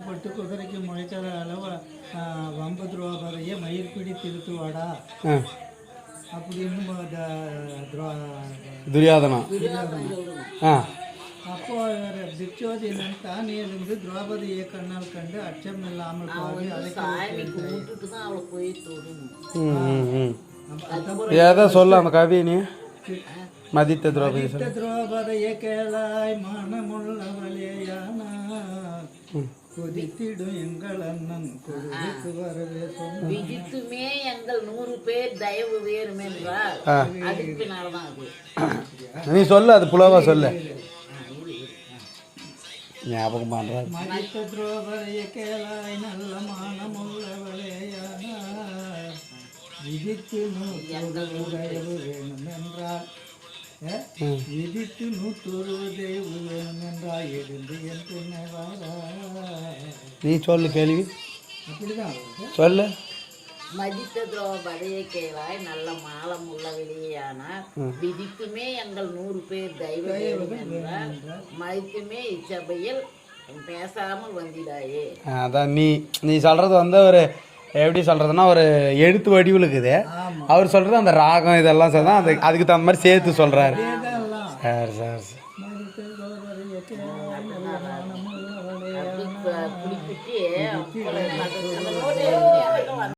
பட்டு குதிரைக்கு முளைக்கிற அளவு ஆ, வம்பது ரூபா வரைய மயிர்பிடி திருத்துவாடா அப்படின்னு ம- த- துரோ- துரியாதனம் ஆ அப்போ அவர் துச்சோதனன் தானே இருந்து திரௌபதியை கண்ணால் கண்டு அச்சம் இல்லாமல் பாவி ம் ஏதோ சொல்ல அந்த கவியை நீ மதித்த திரௌபதி திரௌபதியை கேளாய் மனமுள்ளவளேயானா கொதித்திடும் எங்கள் அண்ணன். வரவே சொன்ன விஜித்துமே எங்கள் நூறு பேர் தயவு வேறும் நீ சொல்லு அது புலவா சொல்லு. ஞாபகம் மதித்த கேளாய் நல்ல மானமுள்ளவளேயானா விதித்து நூற்றொரு தயவு வேணும் என்றால்? விதித்து நூற்றொரு தயவு வேணும் என்றால் வாரா நீ சொல்லு கேள்வி. சொல்லு. மதித்த திரௌபதியை கேளாய் நல்ல மாலம் உள்ள வெளியானார் விதித்துமே எங்கள் நூறு பேர் தெய்வ என்றால் மதித்துமே இச்சபையில் பேசாமல் வந்திடாயே. அதான் நீ நீ சொல்கிறது வந்து ஒரு எப்படி சொல்கிறதுனா ஒரு எழுத்து வடிவில் இருக்குது. அவர் சொல்கிறது அந்த ராகம் இதெல்லாம் சொல்றா அது அதுக்கு தகுந்த மாதிரி சேர்த்து சொல்கிறாரு சரி சரி சரி மதித்த திரௌபதியை கேளாய் நல்ல மானமுள்ளவளே குறிப்பிட்டு